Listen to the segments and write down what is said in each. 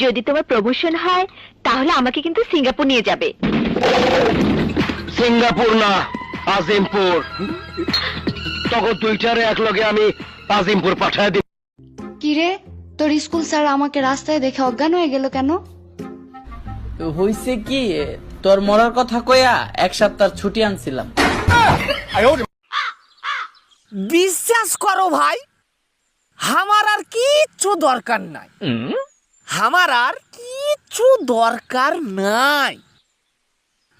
যদি তোমার প্রমোশন হয় তাহলে আমাকে কিন্তু সিঙ্গাপুর নিয়ে যাবে। সিঙ্গাপুর না আজিমপুর। তখন দুইটারে এক লগে আমি আজিমপুর পাঠায় দিব কিরে তোর স্কুল স্যার আমাকে রাস্তায় দেখে অজ্ঞান হয়ে গেল কেন? হইছে কি তোর মরার কথা কইয়া এক সপ্তাহ ছুটি আনছিলাম। বিশ্বাস করো ভাই আমার আর কিচ্ছু দরকার নাই। আমার আর কিচ্ছু দরকার নাই।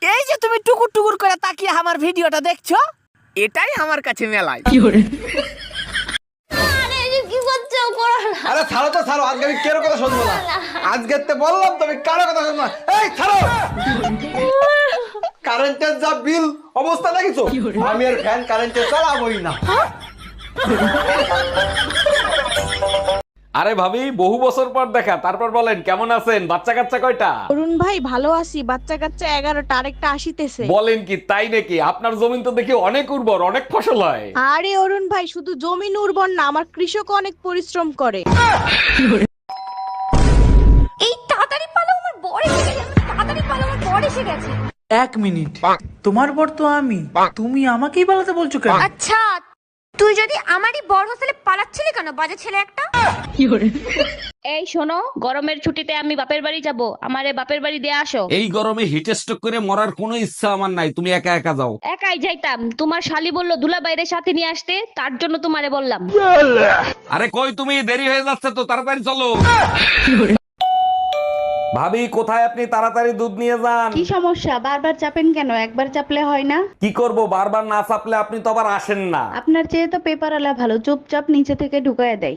এই যে তুমি টুকুর টুকুর করে তাকিয়ে আমার ভিডিওটা দেখছ এটাই আমার কাছে মেলায়। আরে ছাড়ো তো ছাড়ো। আজকে আমি কেরো কথা শুনব না? আজকে তো বললাম তুমি কারও কথা শুনব না। এই ছাড়ো! কারেন্টের যা বিল অবস্থা দেখিছো? আমি আর ফ্যান কারেন্টে চালাবোই না। আরে ভাবি বহু বছর পর দেখা তারপর বলেন কেমন আছেন? বাচ্চা কাচ্চা কয়টা? অরুণ ভাই ভালো আছি বাচ্চা কাচ্চা এগারোটা আরেকটা আসিতেছে। বলেন কি তাই নাকি? আপনার জমিন তো দেখি অনেক উর্বর অনেক ফসল হয়। আরে অরুণ ভাই শুধু জমিন উর্বর না আমার কৃষক অনেক পরিশ্রম করে। এই তাড়াতাড়ি পালো আমার বর এসে গেছে তাড়াতাড়ি পালো আমার বর এসে গেছে। এক মিনিট তোমার পর তো আমি তুমি আমাকেই পালাতে বলছো কেন? আচ্ছা তুই যদি আমারই বর হোস্টেলে পালাচ্ছিলি কেন? বাজে ছেলে একটা এই শোনো গরমের ছুটিতে আমি বাপের বাড়ি যাব। আমারে বাপের বাড়ি দিয়ে আসো। এই গরমে হিট স্ট্রোক করে মরার কোনো ইচ্ছা আমার নাই। তুমি একা একা যাও। একাই যাইতাম। তোমার শালি বলল দুলা বাইরে সাথে নিয়ে আসতে। তার জন্য তোমারে বললাম। আরে কই তুমি? দেরি হয়ে যাচ্ছে তো তাড়াতাড়ি চলো। ভাবি কোথায় আপনি? তাড়াতাড়ি দুধ নিয়ে যান। কি সমস্যা? বারবার চাপেন কেন? একবার চাপলে হয় না? কি করব? বারবার না চাপলে আপনি তো আবার আসেন না। আপনার চেয়ে তো পেপার আলা ভালো। চুপচাপ নিচে থেকে ঢুকায় দেয়।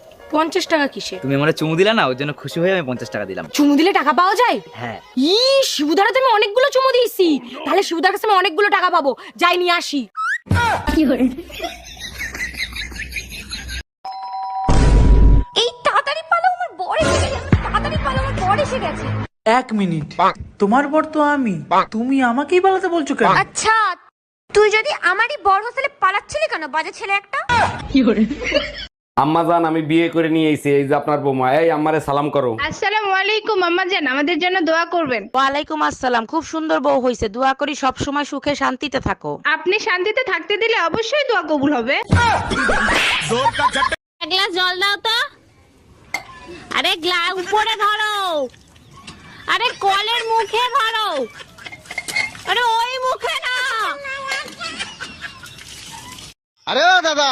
পঞ্চাশ টাকা কিসে তুমি আমার চুমু দিলা না ওর জন্য খুশি হয়ে আমি পঞ্চাশ টাকা দিলাম। চুমু দিলে টাকা পাওয়া যায়? হ্যাঁ। ই শিবুদারা তুমি অনেকগুলো চুমু দিয়েছি। তাহলে শিবুদার কাছে আমি অনেকগুলো টাকা পাবো। যাই নিয়ে আসি। এই তাড়াতাড়ি পালো আমার বর এসে গেছে। তাড়াতাড়ি পালো আমার বর এসে গেছে। এক মিনিট। তোমার পর তো আমি। তুমি আমাকেই পালাতে বলছো কেন? আচ্ছা তুই যদি আমারই বর হোস্টেলে পালাচ্ছিলি কেন? বাজে ছেলে একটা। আম্মা জান আমি বিয়ে করে নিয়ে এসেছি এই যে আপনার বৌমা। এই আম্মারে সালাম করো। আসসালামু আলাইকুম আম্মা জান আমাদের জন্য দোয়া করবেন। ওয়ালাইকুম আসসালাম খুব সুন্দর বউ হয়েছে দোয়া করি সব সময় সুখে শান্তিতে থাকো। আপনি শান্তিতে থাকতে দিলে অবশ্যই দোয়া কবুল হবে। এক গ্লাস জল দাও তো। আরে গ্লাস উপরে ধরো। আরে কলের মুখে ধরো। আরে ওই মুখে না। আরে দাদা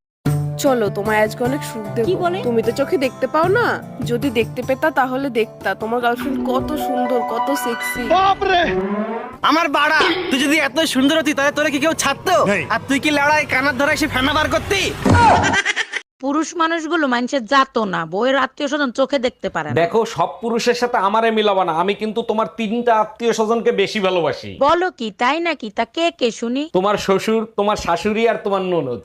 চলো তোমার আজকে অনেক সুখ দেব। কি বলে? তুমি তো চোখে দেখতে পাও না? যদি দেখতে পেতা তাহলে দেখতা। তোমার গার্লফ্রেন্ড কত সুন্দর কত সেক্সি বাপরে! আমার বাড়া তুই যদি এত সুন্দর হতি তাহলে তোরা কি কেউ ছাড়তো? আর তুই কি লড়াই কানার ধরে এসে ফেনা বার করতি? পুরুষ মানুষগুলো মানুষের জাতো না। বইয়ের আত্মীয় স্বজন চোখে দেখতে পারে না। দেখো সব পুরুষের সাথে আমারে মিলাবা না। আমি কিন্তু তোমার তিনটা আত্মীয় স্বজনকে বেশি ভালোবাসি। বলো কি তাই নাকি? তা কে কে শুনি? তোমার শ্বশুর তোমার শাশুড়ি আর তোমার ননদ।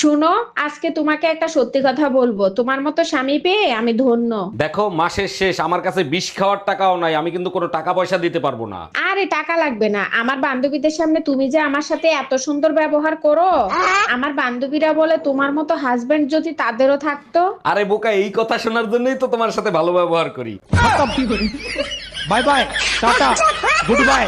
শোনো আজকে তোমাকে একটা সত্যি কথা বলব। তোমার মতো স্বামী পেয়ে আমি ধন্য। দেখো মাসের শেষ আমার কাছে বিষ খাওয়ার টাকাও নাই আমি কিন্তু কোনো টাকা পয়সা দিতে পারব না। আরে টাকা লাগবে না। আমার বান্ধবীদের সামনে তুমি যে আমার সাথে এত সুন্দর ব্যবহার করো আমার বান্ধবীরা বলে তোমার মতো হাজবেন্ড যদি তাদেরও থাকতো? আরে বোকা এই কথা শোনার জন্যই তো তোমার সাথে ভালো ব্যবহার করি। Bye bye tata good bye